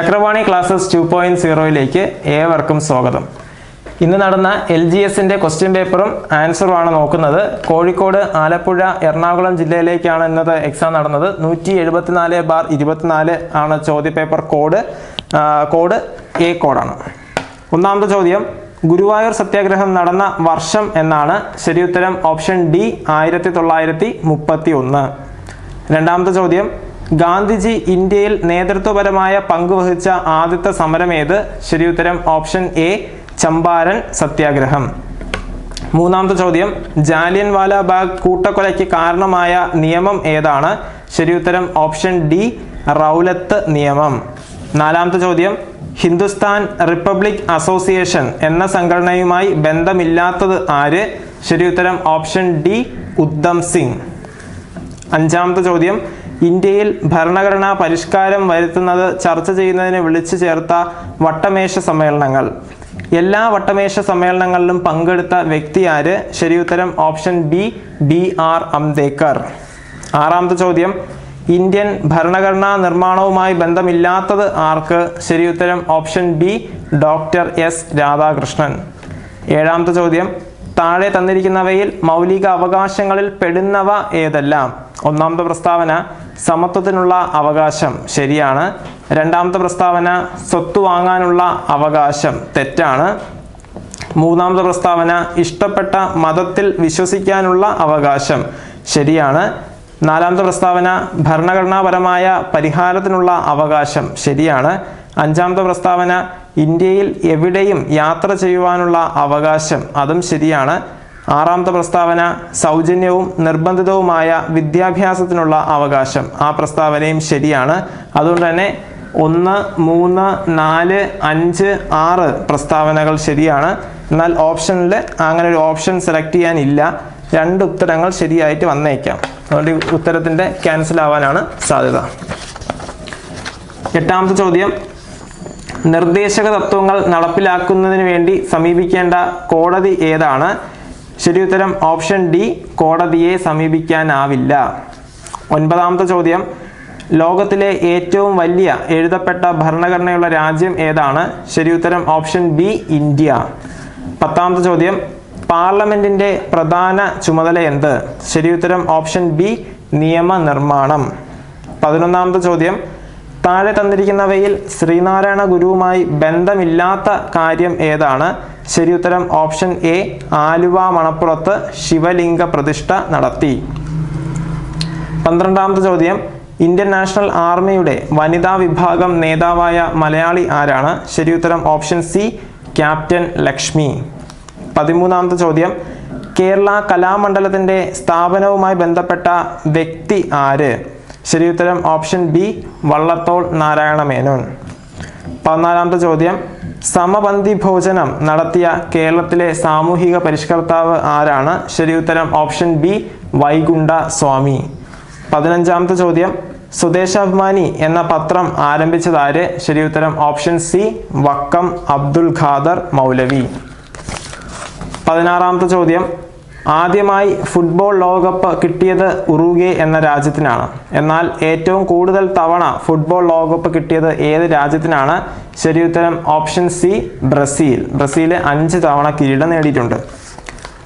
Chakravani classes two point സീറോയിലേക്ക് ഏവർക്കും സ്വാഗതം. ഇന്ന് നടന്ന എൽ ജി എസിന്റെ ക്വസ്റ്റ്യൻ പേപ്പറും ആൻസറും ആണ് നോക്കുന്നത്. കോഴിക്കോട് ആലപ്പുഴ എറണാകുളം ജില്ലയിലേക്കാണ് ഇന്നത്തെ എക്സാം നടന്നത്. നൂറ്റി എഴുപത്തിനാല് ബാർ ഇരുപത്തിനാല് ആണ് ചോദ്യപേപ്പർ കോഡ് കോഡ് എ കോഡാണ് ഒന്നാമത്തെ ചോദ്യം ഗുരുവായൂർ സത്യാഗ്രഹം നടന്ന വർഷം എന്നാണ്. ശരിയുത്തരം ഓപ്ഷൻ ഡി ആയിരത്തി തൊള്ളായിരത്തി മുപ്പത്തി ഒന്ന് രണ്ടാമത്തെ ചോദ്യം ഗാന്ധിജി ഇന്ത്യയിൽ നേതൃത്വപരമായ പങ്കുവഹിച്ച ആദ്യത്തെ ഏത്? ഉത്തരം ഓപ്ഷൻ എ ചമ്പാരൻ സത്യാഗ്രഹം. മൂന്നാമത്തെ ചോദ്യം ജാലിയൻ വാലാബാഗ് കൂട്ടക്കൊലയ്ക്ക് കാരണമായ നിയമം ഏതാണ്? ശരി ഉത്തരം ഓപ്ഷൻ ഡി റൗലത്ത് നിയമം. നാലാമത്തെ ചോദ്യം ഹിന്ദുസ്ഥാൻ റിപ്പബ്ലിക് അസോസിയേഷൻ എന്ന സംഘടനയുമായി ബന്ധമില്ലാത്തത് ആര്? ശരി ഉത്തരം ഓപ്ഷൻ ഡി ഉദ്ധം സിംഗ്. അഞ്ചാമത്തെ ചോദ്യം ഇന്ത്യയിൽ ഭരണഘടനാ പരിഷ്കാരം വരുത്തുന്നത് ചർച്ച ചെയ്യുന്നതിന് വിളിച്ചു ചേർത്ത വട്ടമേശ സമ്മേളനങ്ങൾ. എല്ലാ വട്ടമേശ സമ്മേളനങ്ങളിലും പങ്കെടുത്ത വ്യക്തി ആര്? ശരിയുത്തരം option B B R Ambedkar. ആറാമത്തെ ചോദ്യം ഇന്ത്യൻ ഭരണഘടനാ നിർമ്മാണവുമായി ബന്ധമില്ലാത്തത് ആർക്ക്? ശരിയുത്തരം option B doctor S Radhakrishnan. ഏഴാമത്തെ ചോദ്യം താഴെ തന്നിരിക്കുന്നവയിൽ മൗലിക അവകാശങ്ങളിൽ പെടുന്നവ ഏതെല്ലാം? ഒന്നാമത്തെ പ്രസ്താവന സമത്വത്തിനുള്ള അവകാശം ശരിയാണ്. രണ്ടാമത്തെ പ്രസ്താവന സ്വത്ത് വാങ്ങാനുള്ള അവകാശം തെറ്റാണ്. മൂന്നാമത്തെ പ്രസ്താവന ഇഷ്ടപ്പെട്ട മതത്തിൽ വിശ്വസിക്കാനുള്ള അവകാശം ശരിയാണ്. നാലാമത്തെ പ്രസ്താവന ഭരണഘടനാപരമായ പരിഹാരത്തിനുള്ള അവകാശം ശരിയാണ്. അഞ്ചാമത്തെ പ്രസ്താവന ഇന്ത്യയിൽ എവിടെയും യാത്ര ചെയ്യുവാനുള്ള അവകാശം അതും ശരിയാണ്. ആറാമത്തെ പ്രസ്താവന സൗജന്യവും നിർബന്ധിതവുമായ വിദ്യാഭ്യാസത്തിനുള്ള അവകാശം. ആ പ്രസ്താവനയും ശരിയാണ്. അതുകൊണ്ട് തന്നെ ഒന്ന് മൂന്ന് നാല് അഞ്ച് ആറ് പ്രസ്താവനകൾ ശരിയാണ്. എന്നാൽ ഓപ്ഷനിൽ അങ്ങനെ ഒരു ഓപ്ഷൻ സെലക്ട് ചെയ്യാനില്ല. രണ്ട് ഉത്തരങ്ങൾ ശരിയായിട്ട് വന്നേക്കാം. അതുകൊണ്ട് ഉത്തരത്തിന്റെ ക്യാൻസൽ ആവാനാണ് സാധ്യത. എട്ടാമത്തെ ചോദ്യം. നിർദ്ദേശക തത്വങ്ങൾ നടപ്പിലാക്കുന്നതിന് വേണ്ടി സമീപിക്കേണ്ട കോടതി ഏതാണ്? ശരിയുത്തരം ഓപ്ഷൻ ഡി കോടതിയെ സമീപിക്കാനാവില്ല. ഒൻപതാമത്തെ ചോദ്യം. ലോകത്തിലെ ഏറ്റവും വലിയ എഴുതപ്പെട്ട ഭരണഘടനയുള്ള രാജ്യം ഏതാണ്? ശരിയുത്തരം ഓപ്ഷൻ ബി ഇന്ത്യ. പത്താമത്തെ ചോദ്യം. പാർലമെന്റിന്റെ പ്രധാന ചുമതല എന്ത്? ശരിയുത്തരം ഓപ്ഷൻ ബി നിയമനിർമ്മാണം. പതിനൊന്നാമത്തെ ചോദ്യം. താഴെ തന്നിരിക്കുന്നവയിൽ ശ്രീനാരായണ ഗുരുവുമായി ബന്ധമില്ലാത്ത കാര്യം ഏതാണ്? ശരിയുത്തരം ഓപ്ഷൻ എ ആലുവ മണപ്പുറത്ത് ശിവലിംഗ പ്രതിഷ്ഠ നടത്തി. പന്ത്രണ്ടാമത്തെ ചോദ്യം ഇന്ത്യൻ നാഷണൽ ആർമിയുടെ വനിതാ വിഭാഗം നേതാവായ മലയാളി ആരാണ്? ശരി ഉത്തരം ഓപ്ഷൻ സി ക്യാപ്റ്റൻ ലക്ഷ്മി. പതിമൂന്നാമത്തെ ചോദ്യം കേരള കലാമണ്ഡലത്തിന്റെ സ്ഥാപനവുമായി ബന്ധപ്പെട്ട വ്യക്തി ആര്? ശരി ഉത്തരം ഓപ്ഷൻ ബി വള്ളത്തോൾ നാരായണ മേനോൻ പതിനാലാമത്തെ ചോദ്യം സമപന്തി ഭോജനം നടത്തിയ കേരളത്തിലെ സാമൂഹിക പരിഷ്കർത്താവ് ആരാണ്? ശരിയുത്തരം ഓപ്ഷൻ ബി വൈകുണ്ഠ സ്വാമി. പതിനഞ്ചാമത്തെ ചോദ്യം. സ്വദേശാഭിമാനി എന്ന പത്രം ആരംഭിച്ചതാര്? ശരിയുത്തരം ഓപ്ഷൻ സി വക്കം അബ്ദുൽ ഖാദർ മൗലവി. പതിനാറാമത്തെ ചോദ്യം. ആദ്യമായി ഫുട്ബോൾ ലോകകപ്പ് കിട്ടിയത് ഉറുഗെ എന്ന രാജ്യത്തിനാണ്. എന്നാൽ ഏറ്റവും കൂടുതൽ തവണ ഫുട്ബോൾ ലോകകപ്പ് കിട്ടിയത് ഏത് രാജ്യത്തിനാണ്? ശരിയുത്തരം ഓപ്ഷൻ സി ബ്രസീൽ. ബ്രസീൽ അഞ്ച് തവണ കിരീടം നേടിയിട്ടുണ്ട്.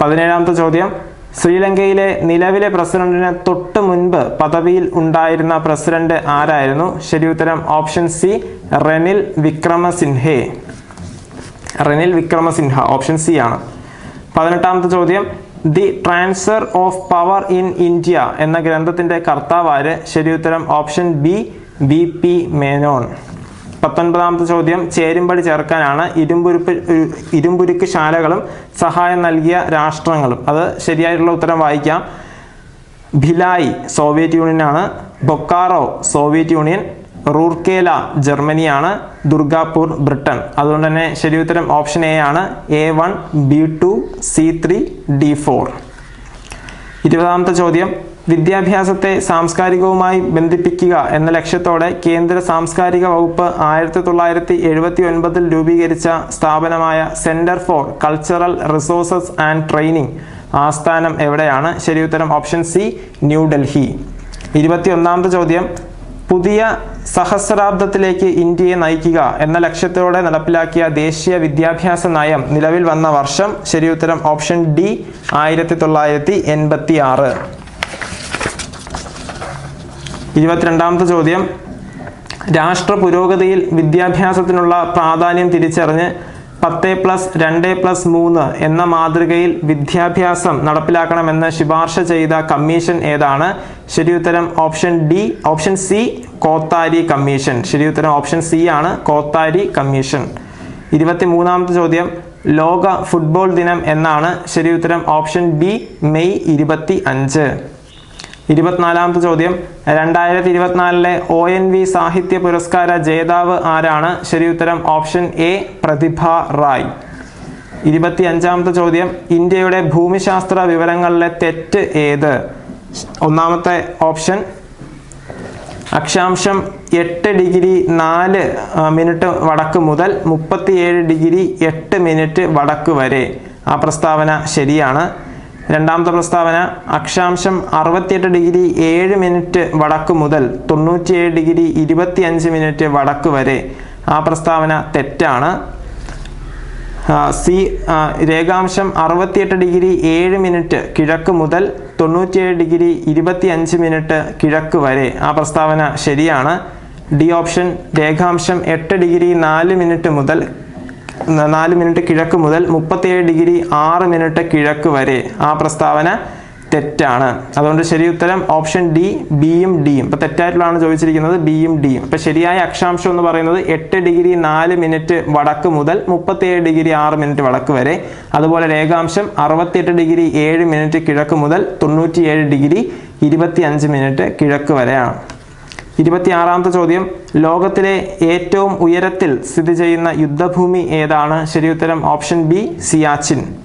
പതിനേഴാമത്തെ ചോദ്യം. ശ്രീലങ്കയിലെ നിലവിലെ പ്രസിഡന്റിന് തൊട്ട് മുൻപ് പദവിയിൽ ഉണ്ടായിരുന്ന പ്രസിഡന്റ് ആരായിരുന്നു? ശരിയുത്തരം option C Ranil Wickremesinghe. Ranil Wickremesinghe option C ആണ്. പതിനെട്ടാമത്തെ ചോദ്യം. The transfer of power in India എന്ന ഗ്രന്ഥത്തിന്റെ കർത്താവാര്. ഉത്തരം option B B P Menon. പത്തൊൻപതാമത്തെ ചോദ്യം ചേരുംപടി ചേർക്കാനാണ് ഇരുമ്പുരുപ്പ് ഇരുമ്പുരുക്ക് ശാലകളും സഹായം നൽകിയ രാഷ്ട്രങ്ങളും. അത് ശരിയായിട്ടുള്ള ഉത്തരം വായിക്കാം. Bhilai Soviet യൂണിയനാണ്. Bokaro Soviet Union. Rourkela ജർമ്മനിയാണ്. ദുർഗാപൂർ ബ്രിട്ടൻ. അതുകൊണ്ട് തന്നെ ശരി ഉത്തരം ഓപ്ഷൻ എ ആണ്. A one B two C three D four ഇരുപതാമത്തെ ചോദ്യം. വിദ്യാഭ്യാസത്തെ സാംസ്കാരികവുമായി ബന്ധിപ്പിക്കുക എന്ന ലക്ഷ്യത്തോടെ കേന്ദ്ര സാംസ്കാരിക വകുപ്പ് ആയിരത്തി തൊള്ളായിരത്തി എഴുപത്തി ഒൻപതിൽ രൂപീകരിച്ച സ്ഥാപനമായ centre for cultural resources and training ആസ്ഥാനം എവിടെയാണ്? ശരി ഉത്തരം ഓപ്ഷൻ സി ന്യൂഡൽഹി ഇരുപത്തി ഒന്നാമത്തെ ചോദ്യം. പുതിയ സഹസ്രാബ്ദത്തിലേക്ക് ഇന്ത്യയെ നയിക്കുക എന്ന ലക്ഷ്യത്തോടെ നടപ്പിലാക്കിയ ദേശീയ വിദ്യാഭ്യാസ നയം നിലവിൽ വന്ന വർഷം. ശരിയുത്തരം ഓപ്ഷൻ ഡി ആയിരത്തി തൊള്ളായിരത്തി എൺപത്തി ആറ് ഇരുപത്തിരണ്ടാമത്തെ ചോദ്യം. രാഷ്ട്ര പുരോഗതിയിൽ വിദ്യാഭ്യാസത്തിനുള്ള പ്രാധാന്യം തിരിച്ചറിഞ്ഞ് പത്ത് പ്ലസ് രണ്ട് പ്ലസ് മൂന്ന് എന്ന മാതൃകയിൽ വിദ്യാഭ്യാസം നടപ്പിലാക്കണമെന്ന് ശുപാർശ ചെയ്ത കമ്മീഷൻ ഏതാണ്? ശരിയുത്തരം option D option C Kothari commission. ശരിയുത്തരം ഓപ്ഷൻ സി ആണ് കോത്താരി കമ്മീഷൻ. ഇരുപത്തി മൂന്നാമത്തെ ചോദ്യം ലോക ഫുട്ബോൾ ദിനം എന്നാണ്. ശരിയുത്തരം ഓപ്ഷൻ ബി മെയ് ഇരുപത്തി അഞ്ച് ഇരുപത്തിനാലാമത്തെ ചോദ്യം. രണ്ടായിരത്തി ഇരുപത്തിനാലിലെ ഒ എൻ വി സാഹിത്യ പുരസ്കാര ജേതാവ് ആരാണ്? ശരി ഉത്തരം ഓപ്ഷൻ എ പ്രതിഭ റായ്. ഇരുപത്തി അഞ്ചാമത്തെ ചോദ്യം ഇന്ത്യയുടെ ഭൂമിശാസ്ത്ര വിവരങ്ങളിലെ തെറ്റ് ഏത്? ഒന്നാമത്തെ ഓപ്ഷൻ അക്ഷാംശം എട്ട് ഡിഗ്രി നാല് മിനിറ്റ് വടക്ക് മുതൽ മുപ്പത്തിയേഴ് ഡിഗ്രി എട്ട് മിനിറ്റ് വടക്ക് വരെ. ആ പ്രസ്താവന ശരിയാണ്. രണ്ടാമത്തെ പ്രസ്താവന അക്ഷാംശം അറുപത്തിയെട്ട് ഡിഗ്രി ഏഴ് മിനിറ്റ് വടക്ക് മുതൽ തൊണ്ണൂറ്റിയേഴ് ഡിഗ്രി ഇരുപത്തിയഞ്ച് മിനിറ്റ് വടക്ക് വരെ. ആ പ്രസ്താവന തെറ്റാണ്. സി രേഖാംശം അറുപത്തിയെട്ട് ഡിഗ്രി ഏഴ് മിനിറ്റ് കിഴക്ക് മുതൽ തൊണ്ണൂറ്റിയേഴ് ഡിഗ്രി ഇരുപത്തി അഞ്ച് മിനിറ്റ് കിഴക്ക് വരെ. ആ പ്രസ്താവന ശരിയാണ്. ഡി ഓപ്ഷൻ രേഖാംശം എട്ട് ഡിഗ്രി നാല് മിനിറ്റ് മുതൽ നാല് മിനിറ്റ് കിഴക്ക് മുതൽ മുപ്പത്തിയേഴ് ഡിഗ്രി ആറ് മിനിറ്റ് കിഴക്ക് വരെ. ആ പ്രസ്താവന തെറ്റാണ്. അതുകൊണ്ട് ശരി ഉത്തരം ഓപ്ഷൻ ഡി ബിയും ഡിയും. ഇപ്പം തെറ്റായിട്ടുള്ളതാണ് ചോദിച്ചിരിക്കുന്നത് ബിയും ഡിയും. അപ്പം ശരിയായ അക്ഷാംശം എന്ന് പറയുന്നത് എട്ട് ഡിഗ്രി നാല് മിനിറ്റ് വടക്ക് മുതൽ മുപ്പത്തിയേഴ് ഡിഗ്രി ആറ് മിനിറ്റ് വടക്ക് വരെ. അതുപോലെ രേഖാംശം അറുപത്തിയെട്ട് ഡിഗ്രി ഏഴ് മിനിറ്റ് കിഴക്ക് മുതൽ തൊണ്ണൂറ്റിയേഴ് ഡിഗ്രി ഇരുപത്തി അഞ്ച് മിനിറ്റ് കിഴക്ക് വരെയാണ്. ഇരുപത്തിയാറാമത്തെ ചോദ്യം. ലോകത്തിലെ ഏറ്റവും ഉയരത്തിൽ സ്ഥിതി ചെയ്യുന്ന യുദ്ധഭൂമി ഏതാണ്? ശരിയുത്തരം ഓപ്ഷൻ ബി സിയാച്ചിൻ.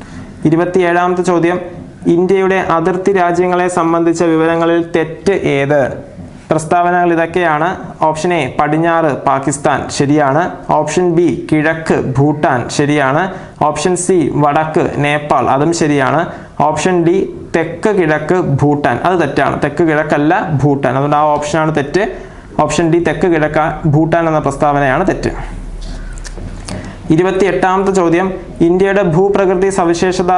ഇരുപത്തിയേഴാമത്തെ ചോദ്യം. ഇന്ത്യയുടെ അതിർത്തി രാജ്യങ്ങളെ സംബന്ധിച്ച വിവരങ്ങളിൽ തെറ്റ് ഏത്? പ്രസ്താവനകൾ ഇതൊക്കെയാണ്. ഓപ്ഷൻ എ പടിഞ്ഞാറ് പാകിസ്ഥാൻ. ശരിയാണ്. ഓപ്ഷൻ ബി കിഴക്ക് ഭൂട്ടാൻ. ശരിയാണ്. ഓപ്ഷൻ സി വടക്ക് നേപ്പാൾ. അതും ശരിയാണ്. ഓപ്ഷൻ ഡി തെക്ക് കിഴക്ക് ഭൂട്ടാൻ. അത് തെറ്റാണ്. തെക്ക് കിഴക്കല്ല ഭൂട്ടാൻ. അതുകൊണ്ട് ആ ഓപ്ഷനാണ് തെറ്റ്. ഓപ്ഷൻ ഡി തെക്ക് കിഴക്ക ഭൂട്ടാൻ എന്ന പ്രസ്താവനയാണ് തെറ്റ്. ഇരുപത്തി എട്ടാമത്തെ ചോദ്യം. ഇന്ത്യയുടെ ഭൂപ്രകൃതി സവിശേഷത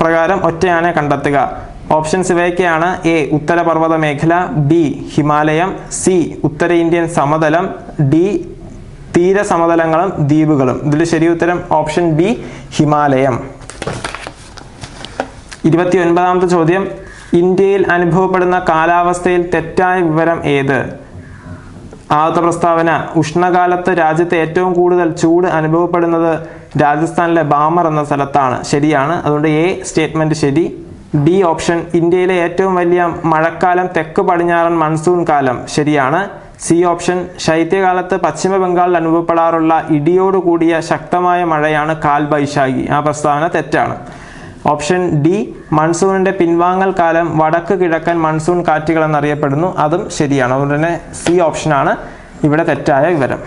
പ്രകാരം ഒറ്റയാനെ കണ്ടെത്തുക. ഓപ്ഷൻസ് ഇവയൊക്കെയാണ് എ ഉത്തരപർവത മേഖല ബി ഹിമാലയം സി ഉത്തര ഇന്ത്യൻ സമതലം ഡി തീരസമതലങ്ങളും ദ്വീപുകളും. ഇതിൽ ശരി ഉത്തരം ഓപ്ഷൻ ബി ഹിമാലയം. ഇരുപത്തി ഒൻപതാമത്തെ ചോദ്യം. ഇന്ത്യയിൽ അനുഭവപ്പെടുന്ന കാലാവസ്ഥയിൽ തെറ്റായ വിവരം ഏത്? ആദ്യത്തെ പ്രസ്താവന ഉഷ്ണകാലത്ത് രാജ്യത്ത് ഏറ്റവും കൂടുതൽ ചൂട് അനുഭവപ്പെടുന്നത് രാജസ്ഥാനിലെ ബാമർ എന്ന സ്ഥലത്താണ്. ശരിയാണ്. അതുകൊണ്ട് എ സ്റ്റേറ്റ്മെന്റ് ശരി. ബി ഓപ്ഷൻ ഇന്ത്യയിലെ ഏറ്റവും വലിയ മഴക്കാലം തെക്ക് പടിഞ്ഞാറൻ മൺസൂൺ കാലം. ശരിയാണ്. സി ഓപ്ഷൻ ശൈത്യകാലത്ത് പശ്ചിമ ബംഗാളിൽ അനുഭവപ്പെടാറുള്ള ഇടിയോടുകൂടിയ ശക്തമായ മഴയാണ് കാൽ ബൈശാഖി ആ പ്രസ്താവന തെറ്റാണ്. ഓപ്ഷൻ ഡി മൺസൂണിന്റെ പിൻവാങ്ങൽ കാലം വടക്ക് കിഴക്കൻ മൺസൂൺ കാറ്റുകൾ എന്നറിയപ്പെടുന്നു അതും ശരിയാണ്. അതുകൊണ്ട് തന്നെ സി ഓപ്ഷനാണ് ഇവിടെ തെറ്റായ വിവരം.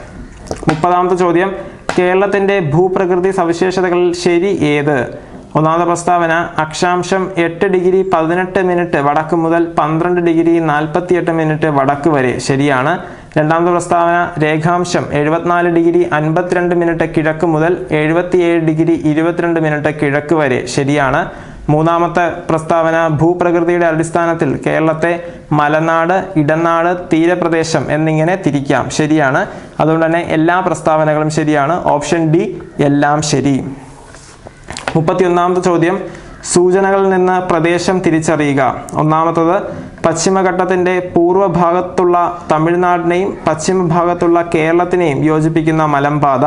മുപ്പതാമത്തെ ചോദ്യം കേരളത്തിന്റെ ഭൂപ്രകൃതി സവിശേഷതകളിൽ ശരി ഏത്? ഒന്നാമത്തെ പ്രസ്താവന അക്ഷാംശം എട്ട് ഡിഗ്രി പതിനെട്ട് മിനിറ്റ് വടക്ക് മുതൽ പന്ത്രണ്ട് ഡിഗ്രി നാൽപ്പത്തിയെട്ട് മിനിറ്റ് വടക്ക് വരെ ശരിയാണ്. രണ്ടാമത്തെ പ്രസ്താവന രേഖാംശം എഴുപത്തിനാല് ഡിഗ്രി അൻപത്തിരണ്ട് മിനിറ്റ് കിഴക്ക് മുതൽ എഴുപത്തിയേഴ് ഡിഗ്രി ഇരുപത്തിരണ്ട് മിനിറ്റ് കിഴക്ക് വരെ ശരിയാണ്. മൂന്നാമത്തെ പ്രസ്താവന ഭൂപ്രകൃതിയുടെ അടിസ്ഥാനത്തിൽ കേരളത്തെ മലനാട് ഇടനാട് തീരപ്രദേശം എന്നിങ്ങനെ തിരിക്കാം. ശരിയാണ്. അതുകൊണ്ട് തന്നെ എല്ലാ പ്രസ്താവനകളും ശരിയാണ്. ഓപ്ഷൻ ഡി എല്ലാം ശരി. മുപ്പത്തിയൊന്നാമത്തെ ചോദ്യം. സൂചനകളിൽ നിന്ന് പ്രദേശം തിരിച്ചറിയുക. ഒന്നാമത്തത് പശ്ചിമഘട്ടത്തിന്റെ പൂർവഭാഗത്തുള്ള തമിഴ്നാടിനെയും പശ്ചിമ ഭാഗത്തുള്ള കേരളത്തിനെയും യോജിപ്പിക്കുന്ന മലമ്പാത.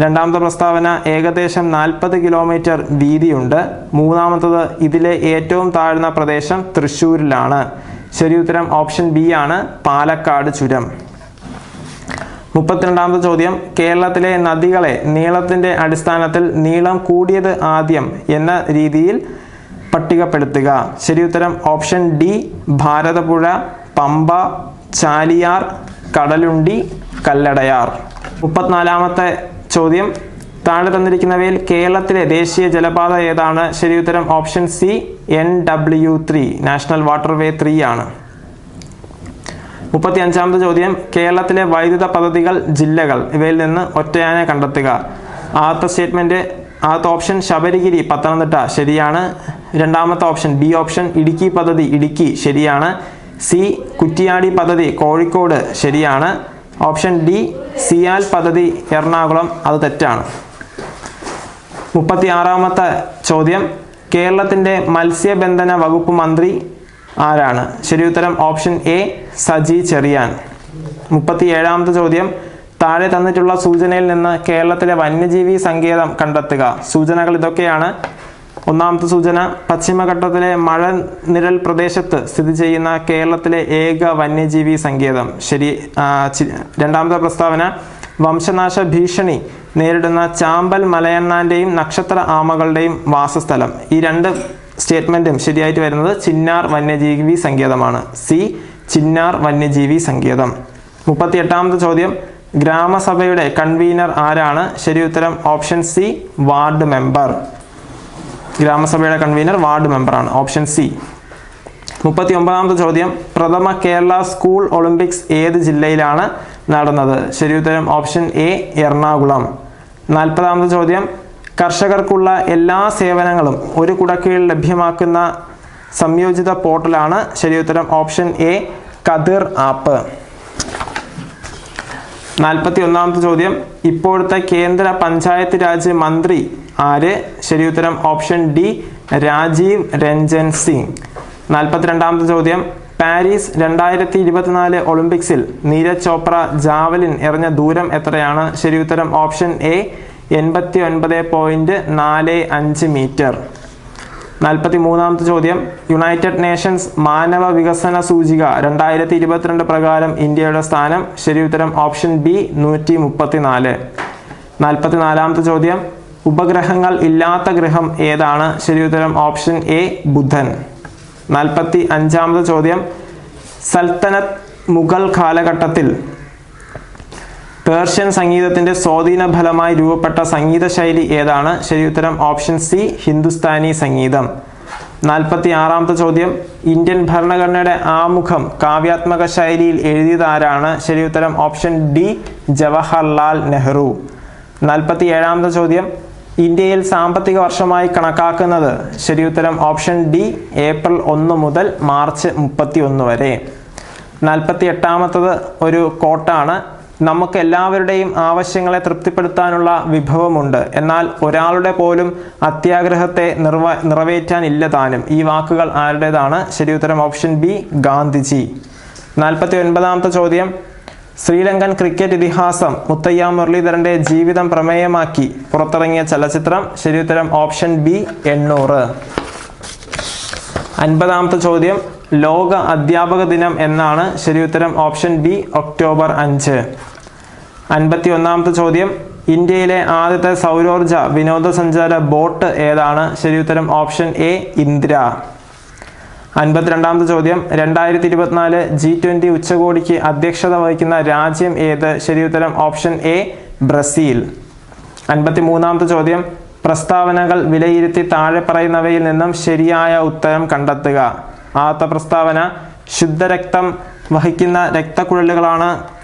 രണ്ടാമത്തെ പ്രസ്താവന ഏകദേശം നാൽപ്പത് കിലോമീറ്റർ വീതിയുണ്ട്. മൂന്നാമത്തത് ഇതിലെ ഏറ്റവും താഴ്ന്ന പ്രദേശം തൃശ്ശൂരിലാണ്. ശരി ഉത്തരം ഓപ്ഷൻ ബി ആണ് പാലക്കാട് ചുരം. മുപ്പത്തിരണ്ടാമത്തെ ചോദ്യം കേരളത്തിലെ നദികളെ നീളത്തിന്റെ അടിസ്ഥാനത്തിൽ നീളം കൂടിയത് ആദ്യം എന്ന രീതിയിൽ പട്ടികപ്പെടുത്തുക. ശരി ഉത്തരം ഓപ്ഷൻ ഡി ഭാരതപുഴ പമ്പ ചാലിയാർ കടലുണ്ടി കല്ലടയാർ. മുപ്പത്തിനാലാമത്തെ ചോദ്യം താഴെ തന്നിരിക്കുന്നവയിൽ കേരളത്തിലെ ദേശീയ ജലപാത ഏതാണ്? ശരി ഉത്തരം option C N W three national waterway three ആണ്. മുപ്പത്തി അഞ്ചാമത്തെ ചോദ്യം കേരളത്തിലെ വൈദ്യുത പദ്ധതികൾ ജില്ലകൾ ഇവയിൽ നിന്ന് ഒറ്റയാനെ കണ്ടെത്തുക. ആദ്യത്തെ സ്റ്റേറ്റ്മെന്റ് ആദ്യത്തെ ഓപ്ഷൻ ശബരിഗിരി പത്തനംതിട്ട ശരിയാണ്. രണ്ടാമത്തെ ഓപ്ഷൻ ബി ഓപ്ഷൻ ഇടുക്കി പദ്ധതി ഇടുക്കി ശരിയാണ്. സി കുറ്റിയാടി പദ്ധതി കോഴിക്കോട് ശരിയാണ്. ഓപ്ഷൻ ഡി സിയാൽ പദ്ധതി എറണാകുളം അത് തെറ്റാണ്. മുപ്പത്തി ആറാമത്തെ ചോദ്യം കേരളത്തിന്റെ മത്സ്യബന്ധന വകുപ്പ് മന്ത്രി ആരാണ്? ശരി ഉത്തരം ഓപ്ഷൻ എ സജി ചെറിയാൻ. മുപ്പത്തി ഏഴാമത്തെ ചോദ്യം. താഴെ തന്നിട്ടുള്ള സൂചനയിൽ നിന്ന് കേരളത്തിലെ വന്യജീവി സങ്കേതം കണ്ടെത്തുക. സൂചനകൾ ഇതൊക്കെയാണ്. ഒന്നാമത്തെ സൂചന പശ്ചിമഘട്ടത്തിലെ മഴ നിഴൽ പ്രദേശത്ത് സ്ഥിതി ചെയ്യുന്ന കേരളത്തിലെ ഏക വന്യജീവി സങ്കേതം. ശരി രണ്ടാമത്തെ പ്രസ്താവന. വംശനാശ ഭീഷണി നേരിടുന്ന ചാമ്പൽ മലയണ്ണാന്റെയും നക്ഷത്ര ആമകളുടെയും വാസസ്ഥലം. ഈ രണ്ട് സ്റ്റേറ്റ്മെന്റും ശരിയായിട്ട് വരുന്നത് ചിന്നാർ വന്യജീവി സങ്കേതമാണ്. സി ചിന്നാർ വന്യജീവി സങ്കേതം. മുപ്പത്തി എട്ടാമത്തെ ചോദ്യം. ഗ്രാമസഭയുടെ കൺവീനർ ആരാണ്? ശരി ഉത്തരം ഓപ്ഷൻ സി വാർഡ് മെമ്പർ. ഗ്രാമസഭയുടെ കൺവീനർ വാർഡ് മെമ്പറാണ് ഓപ്ഷൻ സി. മുപ്പത്തി ഒമ്പതാമത്തെ ചോദ്യം. പ്രഥമ കേരള സ്കൂൾ ഒളിമ്പിക്സ് ഏത് ജില്ലയിലാണ് നടന്നത്? ശരി ഉത്തരം ഓപ്ഷൻ എ എറണാകുളം. നാൽപ്പതാമത്തെ ചോദ്യം. കർഷകർക്കുള്ള എല്ലാ സേവനങ്ങളും ഒരു കുടക്കീഴിൽ ലഭ്യമാക്കുന്ന സംയോജിത പോർട്ടലാണ് ശരിയുത്തരം ഓപ്ഷൻ എ കതിർ ആപ്പ്. നാൽപ്പത്തി ഒന്നാമത്തെ ചോദ്യം ഇപ്പോഴത്തെ കേന്ദ്ര പഞ്ചായത്ത് രാജ് മന്ത്രി ആര്? ശരിയുത്തരം ഓപ്ഷൻ ഡി രാജീവ് രഞ്ജൻ സിംഗ്. നാൽപ്പത്തിരണ്ടാമത്തെ ചോദ്യം പാരീസ് രണ്ടായിരത്തി ഇരുപത്തിനാല് ഒളിമ്പിക്സിൽ നീരജ് ചോപ്ര ജാവലിൻ എറിഞ്ഞ ദൂരം എത്രയാണ്? ശരിയുത്തരം ഓപ്ഷൻ എ എൺപത്തി ഒൻപത് പോയിന്റ് നാല് അഞ്ച് മീറ്റർ. നാൽപ്പത്തി മൂന്നാമത്തെ ചോദ്യം. യുണൈറ്റഡ് നേഷൻസ് മാനവ വികസന സൂചിക രണ്ടായിരത്തി ഇരുപത്തിരണ്ട് പ്രകാരം ഇന്ത്യയുടെ സ്ഥാനം. ശരി ഉത്തരം ഓപ്ഷൻ ബി നൂറ്റി മുപ്പത്തിനാല് നാൽപ്പത്തി നാലാമത്തെ ചോദ്യം. ഉപഗ്രഹങ്ങൾ ഇല്ലാത്ത ഗ്രഹം ഏതാണ്? ശരി ഉത്തരം ഓപ്ഷൻ എ ബുധൻ. നാൽപ്പത്തി അഞ്ചാമത്തെ ചോദ്യം. സൽത്തനത്ത് മുഗൾ കാലഘട്ടത്തിൽ പേർഷ്യൻ സംഗീതത്തിന്റെ സ്വാധീന ഫലമായി രൂപപ്പെട്ട സംഗീത ശൈലി ഏതാണ്? ശരി ഉത്തരം ഓപ്ഷൻ സി ഹിന്ദുസ്ഥാനി സംഗീതം. നാൽപ്പത്തി ആറാമത്തെ ചോദ്യം. ഇന്ത്യൻ ഭരണഘടനയുടെ ആമുഖം കാവ്യാത്മക ശൈലിയിൽ എഴുതിയതാരാണ് ശരി ഉത്തരം ഓപ്ഷൻ ഡി ജവഹർലാൽ നെഹ്റു. നാൽപ്പത്തി ഏഴാമത്തെ ചോദ്യം. ഇന്ത്യയിൽ സാമ്പത്തിക വർഷമായി കണക്കാക്കുന്നത്? ശരി ഉത്തരം ഓപ്ഷൻ ഡി ഏപ്രിൽ ഒന്ന് മുതൽ മാർച്ച് മുപ്പത്തി ഒന്ന് വരെ. നാൽപ്പത്തി എട്ടാമത്തത് ഒരു കോട്ടാണ്. നമുക്ക് എല്ലാവരുടെയും ആവശ്യങ്ങളെ തൃപ്തിപ്പെടുത്താനുള്ള വിഭവമുണ്ട്. എന്നാൽ ഒരാളുടെ പോലും അത്യാഗ്രഹത്തെ നിർവ നിറവേറ്റാനില്ല താനും. ഈ വാക്കുകൾ ആരുടേതാണ്? ശരി ഉത്തരം ഓപ്ഷൻ ബി ഗാന്ധിജി. നാൽപ്പത്തി ഒൻപതാമത്തെ ചോദ്യം. ശ്രീലങ്കൻ ക്രിക്കറ്റ് ഇതിഹാസം മുത്തയ്യ മുരളീധരന്റെ ജീവിതം പ്രമേയമാക്കി. പുറത്തിറങ്ങിയ ചലച്ചിത്രം. ശരി ഉത്തരം ഓപ്ഷൻ ബി എണ്ണൂറ്. അൻപതാമത്തെ ചോദ്യം. ലോക അധ്യാപക ദിനം എന്നാണ്. ശരി ഉത്തരം ഓപ്ഷൻ ബി ഒക്ടോബർ അഞ്ച്. അൻപത്തി ഒന്നാമത്തെ ചോദ്യം. ഇന്ത്യയിലെ ആദ്യത്തെ സൗരോർജ വിനോദസഞ്ചാര ബോട്ട് ഏതാണ്? ശരി ഉത്തരം ഓപ്ഷൻ എ ഇന്ദ്ര. അൻപത്തിരണ്ടാമത്തെ ചോദ്യം. രണ്ടായിരത്തി ഇരുപത്തിനാല് ജി ട്വന്റി ഉച്ചകോടിക്ക് അധ്യക്ഷത വഹിക്കുന്ന രാജ്യം ഏത്? ശരി ഉത്തരം ഓപ്ഷൻ എ ബ്രസീൽ. അൻപത്തി മൂന്നാമത്തെ ചോദ്യം. പ്രസ്താവനകൾ വിലയിരുത്തി താഴെ പറയുന്നവയിൽ നിന്നും ശരിയായ ഉത്തരം കണ്ടെത്തുക. ആദ്യത്തെ പ്രസ്താവന ശുദ്ധരക്തം വഹിക്കുന്ന രക്തക്കുഴലുകളാണ്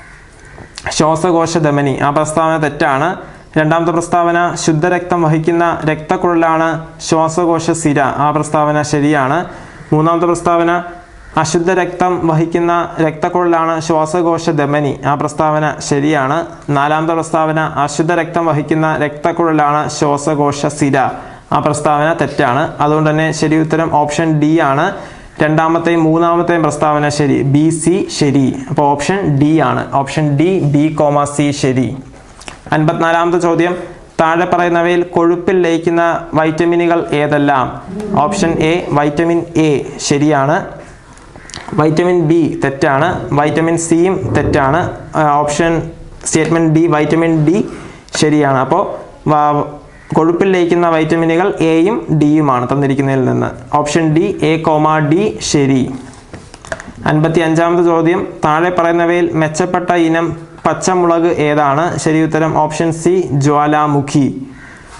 ശ്വാസകോശ ധമനി ആ പ്രസ്താവന തെറ്റാണ്. രണ്ടാമത്തെ പ്രസ്താവന ശുദ്ധരക്തം വഹിക്കുന്ന രക്തക്കുഴലാണ് ശ്വാസകോശ സിര ആ പ്രസ്താവന ശരിയാണ്. മൂന്നാമത്തെ പ്രസ്താവന അശുദ്ധ രക്തം വഹിക്കുന്ന രക്തക്കുഴലാണ് ശ്വാസകോശ ധമനി ആ പ്രസ്താവന ശരിയാണ്. നാലാമത്തെ പ്രസ്താവന അശുദ്ധ രക്തം വഹിക്കുന്ന രക്തക്കുഴലാണ് ശ്വാസകോശ സിര ആ പ്രസ്താവന തെറ്റാണ്. അതുകൊണ്ട് തന്നെ ശരി ഉത്തരം ഓപ്ഷൻ ഡി ആണ്. രണ്ടാമത്തെയും മൂന്നാമത്തെയും പ്രസ്താവന ശരി. ബി സി ശരി. അപ്പോൾ ഓപ്ഷൻ ഡി ആണ്. Option D B comma C ശരി. അൻപത്തിനാലാമത്തെ ചോദ്യം. താഴെ പറയുന്നവയിൽ കൊഴുപ്പിൽ ലയിക്കുന്ന വൈറ്റമിനുകൾ ഏതെല്ലാം? ഓപ്ഷൻ എ വൈറ്റമിൻ എ ശരിയാണ്. വൈറ്റമിൻ ബി തെറ്റാണ്. വൈറ്റമിൻ സിയും തെറ്റാണ്. Option statement D vitamin D ശരിയാണ്. അപ്പോൾ കൊഴുപ്പിൽ ലയിക്കുന്ന വൈറ്റമിനുകൾ എയും ഡിയുമാണ് തന്നിരിക്കുന്നതിൽ നിന്ന്. Option D A comma D ശരി. അൻപത്തി അഞ്ചാമത് ചോദ്യം. താഴെ പറയുന്നവയിൽ മെച്ചപ്പെട്ട ഇനം പച്ചമുളക് ഏതാണ്? ശരി ഉത്തരം ഓപ്ഷൻ സി ജ്വാലാമുഖി.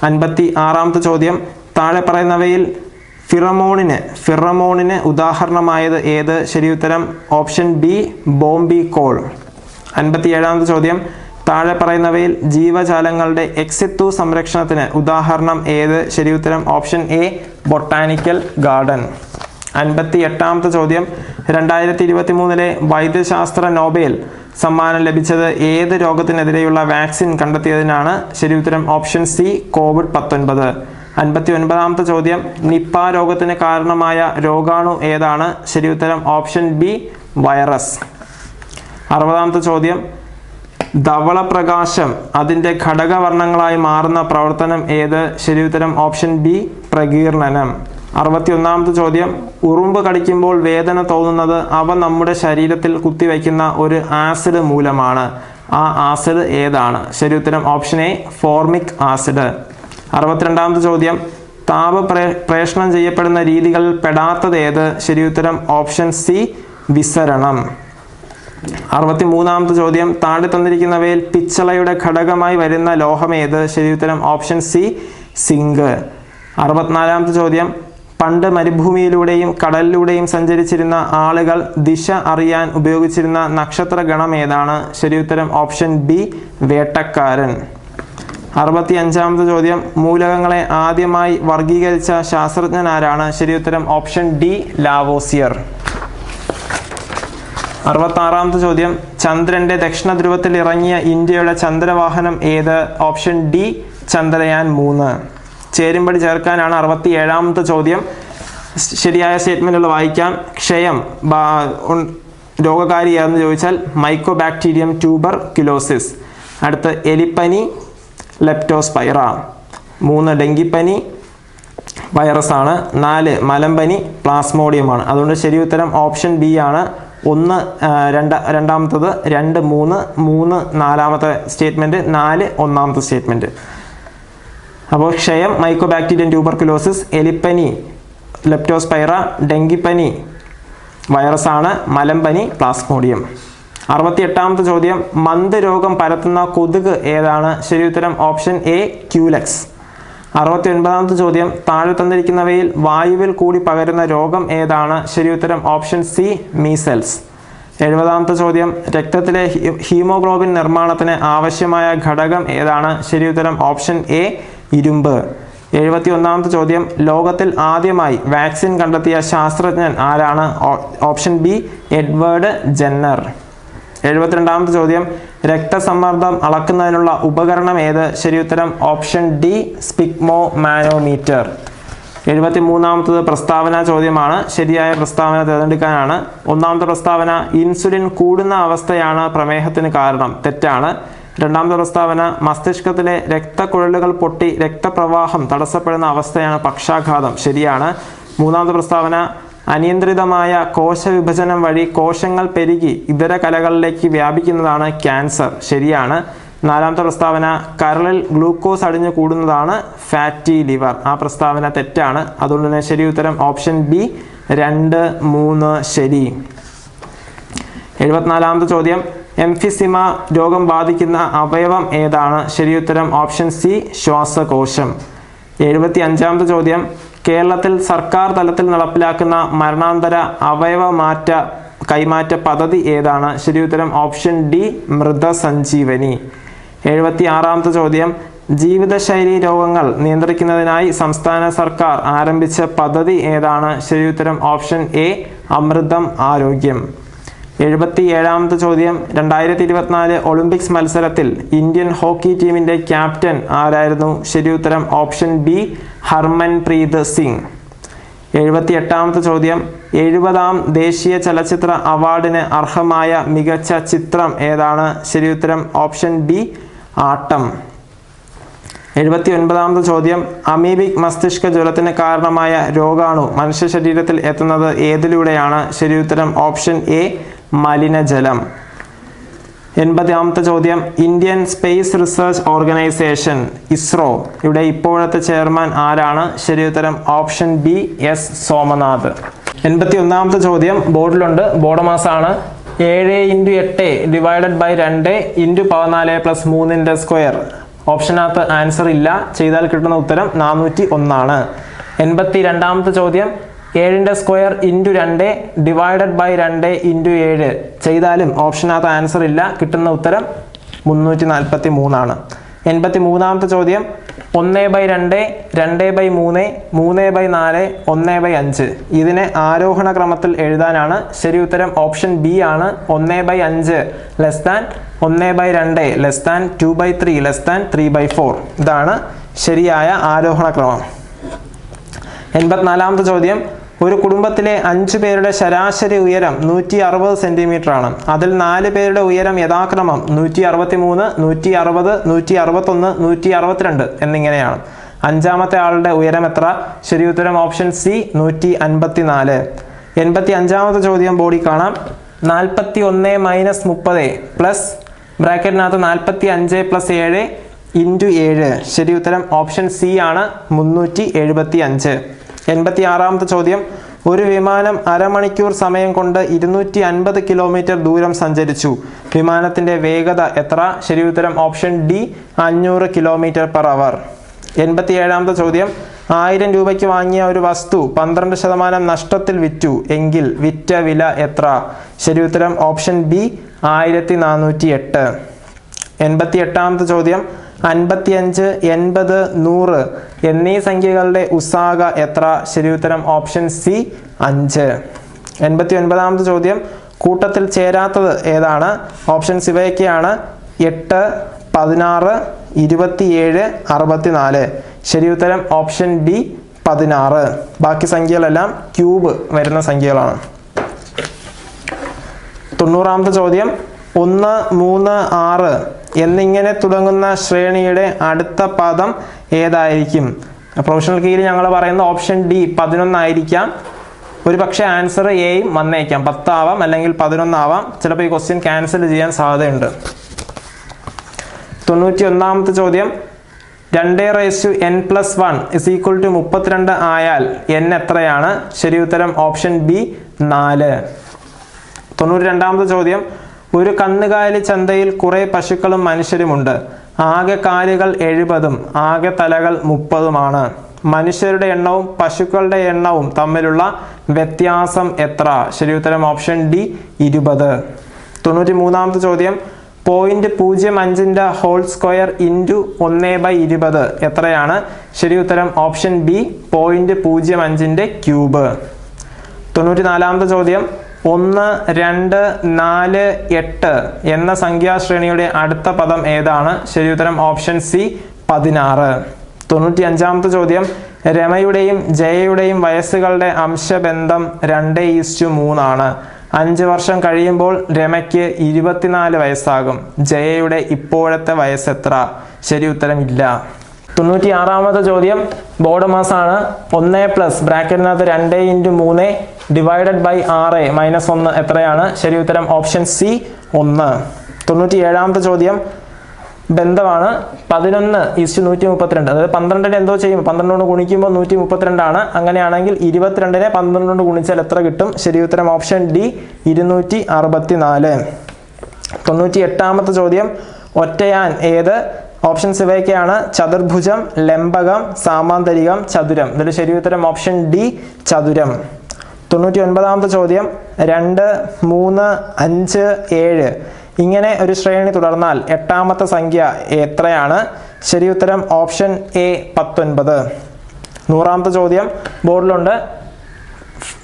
അൻപത്തി ആറാമത്തെ ചോദ്യം. താഴെ പറയുന്നവയിൽ ഫിറമോണിന് ഫിറമോണിന് ഉദാഹരണമായത് ഏത്? ശരി ഉത്തരം ഓപ്ഷൻ ബി ബോംബി കോൾ അൻപത്തി ഏഴാമത്തെ ചോദ്യം. താഴെ പറയുന്നവയിൽ ജീവജാലങ്ങളുടെ എക്സിത്തു സംരക്ഷണത്തിന് ഉദാഹരണം ഏത്? ഉത്തരം ഓപ്ഷൻ എ ബൊട്ടാനിക്കൽ ഗാർഡൻ അൻപത്തി എട്ടാമത്തെ ചോദ്യം. രണ്ടായിരത്തി ഇരുപത്തി മൂന്നിലെ വൈദ്യശാസ്ത്ര നോബേൽ സമ്മാനം ലഭിച്ചത് ഏത് രോഗത്തിനെതിരെയുള്ള വാക്സിൻ കണ്ടെത്തിയതിനാണ്? ശരി ഉത്തരം ഓപ്ഷൻ സി കോവിഡ് പത്തൊൻപത്. അൻപത്തി ഒൻപതാമത്തെ ചോദ്യം. നിപ്പ രോഗത്തിന് കാരണമായ രോഗാണു ഏതാണ്? ശരി ഉത്തരം ഓപ്ഷൻ ബി വൈറസ് അറുപതാമത്തെ ചോദ്യം. ധവളപ്രകാശം അതിന്റെ ഘടകവർണങ്ങളായി മാറുന്ന പ്രവർത്തനം ഏത്? ശരിയുത്തരം ഓപ്ഷൻ ബി പ്രകീർണനം. അറുപത്തി ഒന്നാമത്തെ ചോദ്യം ഉറുമ്പ് കടിക്കുമ്പോൾ വേദന തോന്നുന്നത് അവ നമ്മുടെ ശരീരത്തിൽ കുത്തിവയ്ക്കുന്ന ഒരു ആസിഡ് മൂലമാണ്. ആ ആസിഡ് ഏതാണ്? ശരിയുത്തരം ഓപ്ഷൻ എ ഫോർമിക് ആസിഡ്. അറുപത്തിരണ്ടാമത്തെ ചോദ്യം താപ പ്രേഷണം ചെയ്യപ്പെടുന്ന രീതികളിൽ പെടാത്തത് ഏത്? ശരിയുത്തരം ഓപ്ഷൻ സി വിസരണം. അറുപത്തി മൂന്നാമത്തെ ചോദ്യം. താഴെ തന്നിരിക്കുന്നവയിൽ പിച്ചളയുടെ ഘടകമായി വരുന്ന ലോഹം ലോഹമേത് ശരിയുത്തരം ഓപ്ഷൻ സി സിങ്ക്. അറുപത്തിനാലാമത്തെ ചോദ്യം. പണ്ട് മരുഭൂമിയിലൂടെയും കടലിലൂടെയും സഞ്ചരിച്ചിരുന്ന ആളുകൾ ദിശ അറിയാൻ ഉപയോഗിച്ചിരുന്ന നക്ഷത്ര ഗണം ഏതാണ്? ശരിയുത്തരം ഓപ്ഷൻ ബി വേട്ടക്കാരൻ. അറുപത്തി അഞ്ചാമത്തെ ചോദ്യം. മൂലകങ്ങളെ ആദ്യമായി വർഗീകരിച്ച ശാസ്ത്രജ്ഞൻ ആരാണ്? ശരിയുത്തരം ഓപ്ഷൻ ഡി ലാവോസിയർ. അറുപത്തി ആറാമത്തെ ചോദ്യം. ചന്ദ്രന്റെ ദക്ഷിണ ധ്രുവത്തിൽ ഇറങ്ങിയ ഇന്ത്യയുടെ ചന്ദ്രവാഹനം ഏത്? ഓപ്ഷൻ ഡി ചന്ദ്രയാൻ മൂന്ന്. ചേരുംപടി ചേർക്കാനാണ് അറുപത്തി ഏഴാമത്തെ ചോദ്യം ശരിയായ സ്റ്റേറ്റ്മെന്റുകൾ വായിക്കാം. ക്ഷയം രോഗകാരിയാണെന്ന് ചോദിച്ചാൽ മൈക്കോ ബാക്ടീരിയം ട്യൂബർ കിലോസിസ് അടുത്ത് എലിപ്പനി ലെപ്റ്റോസ്പൈറ. മൂന്ന് ഡെങ്കിപ്പനി വൈറസ് ആണ് നാല് മലമ്പനി പ്ലാസ്മോഡിയമാണ്. അതുകൊണ്ട് ശരി ഉത്തരം ഓപ്ഷൻ ബി ആണ്. ഒന്ന് രണ്ട് രണ്ട രണ്ടാമത്തത് രണ്ട് മൂന്ന് മൂന്ന് നാലാമത്തെ സ്റ്റേറ്റ്മെന്റ് നാല് ഒന്നാമത്തെ സ്റ്റേറ്റ്മെന്റ് അപ്പോൾ ക്ഷയം മൈക്കോ ബാക്ടീരിയൻ ട്യൂബർക്കുലോസിസ് എലിപ്പനി ലെപ്റ്റോസ്പൈറ ഡെങ്കിപ്പനി വൈറസാണ് മലമ്പനി പ്ലാസ്മോഡിയം അറുപത്തി എട്ടാമത്തെ ചോദ്യം മന്ത് രോഗം പരത്തുന്ന കൊതുക് ഏതാണ്? ശരി ഉത്തരം ഓപ്ഷൻ എ ക്യൂലക്സ്. അറുപത്തി ഒൻപതാമത്തെ ചോദ്യം. താഴെ തന്നിരിക്കുന്നവയിൽ വായുവിൽ കൂടി പകരുന്ന രോഗം ഏതാണ്? ശരി ഉത്തരം ഓപ്ഷൻ സി മീസൽസ്. എഴുപതാമത്തെ ചോദ്യം. രക്തത്തിലെ ഹീമോഗ്ലോബിൻ നിർമ്മാണത്തിന് ആവശ്യമായ ഘടകം ഏതാണ്? ശരി ഉത്തരം ഓപ്ഷൻ എ ഇരുമ്പ്. എഴുപത്തി ഒന്നാമത്തെ ചോദ്യം. ലോകത്തിൽ ആദ്യമായി വാക്സിൻ കണ്ടെത്തിയ ശാസ്ത്രജ്ഞൻ ആരാണ്? Option B Edward Jenner. എഴുപത്തിരണ്ടാമത്തെ ചോദ്യം. രക്തസമ്മർദ്ദം അളക്കുന്നതിനുള്ള ഉപകരണം ഏത്? ഉത്തരം ഓപ്ഷൻ ഡി സ്പിക്മോ മാനോമീറ്റർ എഴുപത്തി മൂന്നാമത്തത് പ്രസ്താവന ചോദ്യമാണ്. ശരിയായ പ്രസ്താവന തിരഞ്ഞെടുക്കാനാണ്. ഒന്നാമത്തെ പ്രസ്താവന ഇൻസുലിൻ കൂടുന്ന അവസ്ഥയാണ് പ്രമേഹത്തിന് കാരണം. തെറ്റാണ്. രണ്ടാമത്തെ പ്രസ്താവന മസ്തിഷ്കത്തിലെ രക്തക്കുഴലുകൾ പൊട്ടി രക്തപ്രവാഹം തടസ്സപ്പെടുന്ന അവസ്ഥയാണ് പക്ഷാഘാതം. ശരിയാണ്. മൂന്നാമത്തെ പ്രസ്താവന അനിയന്ത്രിതമായ കോശവിഭജനം വഴി കോശങ്ങൾ പെരുകി ഇതര കലകളിലേക്ക് വ്യാപിക്കുന്നതാണ് ക്യാൻസർ. ശരിയാണ്. നാലാമത്തെ പ്രസ്താവന കരളിൽ ഗ്ലൂക്കോസ് അടിഞ്ഞു കൂടുന്നതാണ് ഫാറ്റി ലിവർ. ആ പ്രസ്താവന തെറ്റാണ്. അതുകൊണ്ട് തന്നെ ശരി ഉത്തരം ഓപ്ഷൻ ബി രണ്ട് മൂന്ന് ശരി. എഴുപത്തിനാലാമത്തെ ചോദ്യം. എംഫിസിമ രോഗം ബാധിക്കുന്ന അവയവം ഏതാണ്? ശരിയുത്തരം ഓപ്ഷൻ സി ശ്വാസകോശം. എഴുപത്തി അഞ്ചാമത്തെ ചോദ്യം. കേരളത്തിൽ സർക്കാർ തലത്തിൽ നടപ്പിലാക്കുന്ന മരണാന്തര അവയവ മാറ്റ കൈമാറ്റ പദ്ധതി ഏതാണ്? ശരിയുത്തരം ഓപ്ഷൻ ഡി മൃതസഞ്ജീവനി. എഴുപത്തി ആറാമത്തെ ചോദ്യം. ജീവിതശൈലി രോഗങ്ങൾ നിയന്ത്രിക്കുന്നതിനായി സംസ്ഥാന സർക്കാർ ആരംഭിച്ച പദ്ധതി ഏതാണ്? ശരിയുത്തരം ഓപ്ഷൻ എ അമൃതം ആരോഗ്യം. എഴുപത്തി ഏഴാമത്തെ ചോദ്യം. രണ്ടായിരത്തി ഇരുപത്തിനാല് ഒളിമ്പിക്സ് മത്സരത്തിൽ ഇന്ത്യൻ ഹോക്കി ടീമിന്റെ ക്യാപ്റ്റൻ ആരായിരുന്നു? ശരി ഉത്തരം ഓപ്ഷൻ ബി ഹർമൻപ്രീത് സിംഗ്. എഴുപത്തി എട്ടാമത്തെ ചോദ്യം. എഴുപതാം ദേശീയ ചലച്ചിത്ര അവാർഡിന് അർഹമായ മികച്ച ചിത്രം ഏതാണ്? ശരി ഉത്തരം ഓപ്ഷൻ ബി ആട്ടം. എഴുപത്തി ഒൻപതാമത്തെ ചോദ്യം. അമീബിക് മസ്തിഷ്ക ജ്വരത്തിന് കാരണമായ രോഗാണു മനുഷ്യ ശരീരത്തിൽ എത്തുന്നത് ഏതിലൂടെയാണ്? ശരി ഉത്തരം ഓപ്ഷൻ എ മലിനജലം. എൺപതാമത്തെ ചോദ്യം. Indian space research organisation ISRO. ഇവിടെ ഇപ്പോഴത്തെ ചെയർമാൻ ആരാണ്? ശരിയുത്തരം ഓപ്ഷൻ ബി എസ് സോമനാഥ്. എൺപത്തി ഒന്നാമത്തെ ചോദ്യം ബോർഡിലുണ്ട്. ബോർഡ് മാസമാണ് ഏഴ് ഇന്റു എട്ട് ഡിവൈഡഡ് ബൈ രണ്ട് ഇന്റു പതിനാല് പ്ലസ് മൂന്നിന്റെ സ്ക്വയർ. ഓപ്ഷനകത്ത് ആൻസർ ഇല്ല. ചെയ്താൽ കിട്ടുന്ന ഉത്തരം നാനൂറ്റി ഒന്നാണ് എൺപത്തി രണ്ടാമത്തെ ചോദ്യം. ഏഴിന്റെ സ്ക്വയർ ഇന്റു രണ്ട് ഡിവൈഡഡ് ബൈ രണ്ട് ഇന്റു ഏഴ്. ചെയ്താലും ഓപ്ഷനകത്ത് ആൻസർ ഇല്ല. കിട്ടുന്ന ഉത്തരം മുന്നൂറ്റി നാൽപ്പത്തി മൂന്നാണ് എൺപത്തി മൂന്നാമത്തെ ചോദ്യം ഒന്ന് ബൈ രണ്ട് രണ്ട് ബൈ മൂന്ന് മൂന്ന് ബൈ നാല് ഒന്ന് ബൈ അഞ്ച്. ഇതിനെ ആരോഹണ ക്രമത്തിൽ എഴുതാനാണ്. ശരി ഉത്തരം ഓപ്ഷൻ ബി ആണ്. ഒന്ന് ബൈ അഞ്ച് ലെസ് ദാൻ ഒന്ന് ബൈ രണ്ട് less than two by three less than three by four ഇതാണ് ശരിയായ ആരോഹണ ക്രമം. എൺപത്തിനാലാമത്തെ ചോദ്യം ഒരു കുടുംബത്തിലെ അഞ്ചു പേരുടെ ശരാശരി ഉയരം നൂറ്റി അറുപത് സെന്റിമീറ്റർ ആണ് അതിൽ നാല് പേരുടെ ഉയരം യഥാക്രമം നൂറ്റി അറുപത്തി മൂന്ന് നൂറ്റി അറുപത് നൂറ്റി അറുപത്തൊന്ന് നൂറ്റി അറുപത്തിരണ്ട് എന്നിങ്ങനെയാണ്. അഞ്ചാമത്തെ ആളുടെ ഉയരം എത്ര? ശരി ഉത്തരം ഓപ്ഷൻ സി നൂറ്റി അൻപത്തി നാല് എൺപത്തി അഞ്ചാമത്തെ ചോദ്യം ബോഡി കാണാം. നാൽപ്പത്തി ഒന്ന് മൈനസ് മുപ്പത് പ്ലസ് ബ്രാക്കറ്റിനകത്ത് നാൽപ്പത്തി അഞ്ച് പ്ലസ് ഏഴ് ഇന്റു ഏഴ്. ശരി ഉത്തരം ഓപ്ഷൻ സി ആണ് മുന്നൂറ്റി എഴുപത്തി അഞ്ച് എൺപത്തി ആറാമത്തെ ചോദ്യം. ഒരു വിമാനം അരമണിക്കൂർ സമയം കൊണ്ട് ഇരുന്നൂറ്റി അൻപത് കിലോമീറ്റർ ദൂരം സഞ്ചരിച്ചു. വിമാനത്തിന്റെ വേഗത എത്ര? ശരി ഉത്തരം ഓപ്ഷൻ ഡി അഞ്ഞൂറ് കിലോമീറ്റർ പെർ അവർ. എൺപത്തി ഏഴാമത്തെ ചോദ്യം. ആയിരം രൂപയ്ക്ക് വാങ്ങിയ ഒരു വസ്തു പന്ത്രണ്ട് ശതമാനം നഷ്ടത്തിൽ വിറ്റു എങ്കിൽ വിറ്റ വില എത്ര? ശരി ഉത്തരം ഓപ്ഷൻ ബി ആയിരത്തി നാനൂറ്റി എട്ട് എൺപത്തി എട്ടാമത്തെ ചോദ്യം. അൻപത്തിയഞ്ച് എൺപത് നൂറ് എന്നീ സംഖ്യകളുടെ ഉസാഗ എത്ര? ശരി ഉത്തരം ഓപ്ഷൻ സി അഞ്ച്. എൺപത്തി ഒൻപതാമത്തെ ചോദ്യം കൂട്ടത്തിൽ ചേരാത്തത് ഏതാണ്? ഓപ്ഷൻസ് ഇവയൊക്കെയാണ് എട്ട് പതിനാറ് ഇരുപത്തിയേഴ് അറുപത്തിനാല്. ശരി ഉത്തരം ഓപ്ഷൻ ഡി പതിനാറ്. ബാക്കി സംഖ്യകളെല്ലാം ക്യൂബ് വരുന്ന സംഖ്യകളാണ്. തൊണ്ണൂറാമത്തെ ചോദ്യം ഒന്ന് മൂന്ന് ആറ് എന്നിങ്ങനെ തുടങ്ങുന്ന ശ്രേണിയുടെ അടുത്ത പദം ഏതായിരിക്കും? പ്രൊഫഷണൽ കീയിൽ ഞങ്ങൾ പറയുന്ന ഓപ്ഷൻ ഡി പതിനൊന്നായിരിക്കാം. ഒരു പക്ഷേ ആൻസർ എയും വന്നേക്കാം. പത്താവാം അല്ലെങ്കിൽ പതിനൊന്നാവാം. ചിലപ്പോൾ ഈ ക്വസ്റ്റ്യൻ ക്യാൻസൽ ചെയ്യാൻ സാധ്യതയുണ്ട്. തൊണ്ണൂറ്റി ഒന്നാമത്തെ ചോദ്യം. രണ്ട് raise to N plus one is equal to മുപ്പത്തിരണ്ട് ആയാൽ എൻ എത്രയാണ്? ശരി ഉത്തരം ഓപ്ഷൻ ബി നാല്. തൊണ്ണൂറ്റി രണ്ടാമത്തെ ചോദ്യം. ഒരു കന്നുകാലി ചന്തയിൽ കുറെ പശുക്കളും മനുഷ്യരുമുണ്ട് ആകെ കാലുകൾ എഴുപതും ആകെ തലകൾ മുപ്പതുമാണ്. മനുഷ്യരുടെ എണ്ണവും പശുക്കളുടെ എണ്ണവും തമ്മിലുള്ള വ്യത്യാസം എത്ര? ശരി ഉത്തരം ഓപ്ഷൻ ഡി ഇരുപത്. തൊണ്ണൂറ്റി മൂന്നാമത്തെ ചോദ്യം പോയിന്റ് പൂജ്യം അഞ്ചിന്റെ ഹോൾ സ്ക്വയർ ഇന്റു ഒന്ന് ബൈ ഇരുപത് എത്രയാണ്? ശരി ഉത്തരം ഓപ്ഷൻ ബി പോയിന്റ് പൂജ്യം അഞ്ചിന്റെ ക്യൂബ് തൊണ്ണൂറ്റി നാലാമത്തെ ചോദ്യം ഒന്ന് രണ്ട് നാല് എട്ട് എന്ന സംഖ്യാശ്രേണിയുടെ അടുത്ത പദം ഏതാണ്? ശരി ഉത്തരം ഓപ്ഷൻ സി പതിനാറ്. തൊണ്ണൂറ്റി അഞ്ചാമത്തെ ചോദ്യം. രമയുടെയും ജയയുടെയും വയസ്സുകളുടെ അംശബന്ധം രണ്ട് ഈസ്റ്റു മൂന്നാണ്. അഞ്ച് വർഷം കഴിയുമ്പോൾ രമയ്ക്ക് ഇരുപത്തിനാല് വയസ്സാകും. ജയയുടെ ഇപ്പോഴത്തെ വയസ്സ് എത്ര ശരി ഉത്തരം ഇല്ല. തൊണ്ണൂറ്റി ആറാമത്തെ ചോദ്യം. ബോർഡ് മാസാണ് ഒന്ന് പ്ലസ് ബ്രാക്കറ്റിനകത്ത് രണ്ട് ഇന്റു മൂന്ന് ഡിവൈഡഡ് ബൈ ആറ് മൈനസ് ഒന്ന് എത്രയാണ്? ശരി ഉത്തരം ഓപ്ഷൻ സി ഒന്ന്. തൊണ്ണൂറ്റി ഏഴാമത്തെ ചോദ്യം ബന്ധമാണ് പതിനൊന്ന് ഈസ്റ്റ് നൂറ്റി മുപ്പത്തിരണ്ട് അതായത് പന്ത്രണ്ടിനെ എന്തോ ചെയ്യും? പന്ത്രണ്ട് കൊണ്ട് ഗുണിക്കുമ്പോൾ നൂറ്റി മുപ്പത്തിരണ്ടാണ് അങ്ങനെയാണെങ്കിൽ ഇരുപത്തിരണ്ടിനെ പന്ത്രണ്ട് കൊണ്ട് ഗുണിച്ചാൽ എത്ര കിട്ടും? ശരി ഉത്തരം ഓപ്ഷൻ ഡി ഇരുന്നൂറ്റി അറുപത്തി നാല് തൊണ്ണൂറ്റി എട്ടാമത്തെ ചോദ്യം ഒറ്റയാൻ ഏത്? ഓപ്ഷൻസ് ഇവയൊക്കെയാണ് ചതുർഭുജം ലംബകം സാമാന്തരികം ചതുരം. ഇതിൽ ശരി ഉത്തരം ഓപ്ഷൻ ഡി ചതുരം. തൊണ്ണൂറ്റി ഒൻപതാമത്തെ ചോദ്യം. രണ്ട് മൂന്ന് അഞ്ച് ഏഴ്. ഇങ്ങനെ ഒരു ശ്രേണി തുടർന്നാൽ എട്ടാമത്തെ സംഖ്യ എത്രയാണ്? ശരി ഉത്തരം ഓപ്ഷൻ എ പത്തൊൻപത്. നൂറാമത്തെ ചോദ്യം. ബോർഡിലുണ്ട്.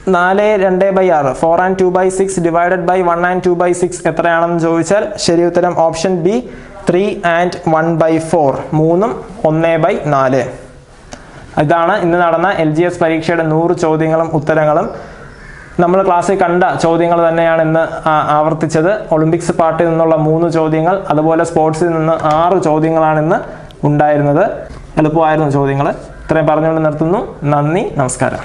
നാല് രണ്ട് ബൈ ആറ്. Four and two by six divided by one and two by six എത്രയാണെന്ന് ചോദിച്ചാൽ ശരി ഉത്തരം option B three and one by four. മൂന്നും ഒന്ന് ബൈ നാല്. ഇതാണ് ഇന്ന് നടന്ന എൽ ജി എസ് പരീക്ഷയുടെ നൂറ് ചോദ്യങ്ങളും ഉത്തരങ്ങളും. നമ്മൾ ക്ലാസ്സിൽ കണ്ട ചോദ്യങ്ങൾ തന്നെയാണ് ഇന്ന് ആവർത്തിച്ചത്. ഒളിമ്പിക്സ് പാർട്ടിൽ നിന്നുള്ള മൂന്ന് ചോദ്യങ്ങൾ അതുപോലെ സ്പോർട്സിൽ നിന്ന് ആറ് ചോദ്യങ്ങളാണ് ഇന്ന് ഉണ്ടായിരുന്നത്. എളുപ്പമായിരുന്നു ചോദ്യങ്ങൾ. ഇത്രയും പറഞ്ഞുകൊണ്ട് നിർത്തുന്നു. നന്ദി നമസ്കാരം.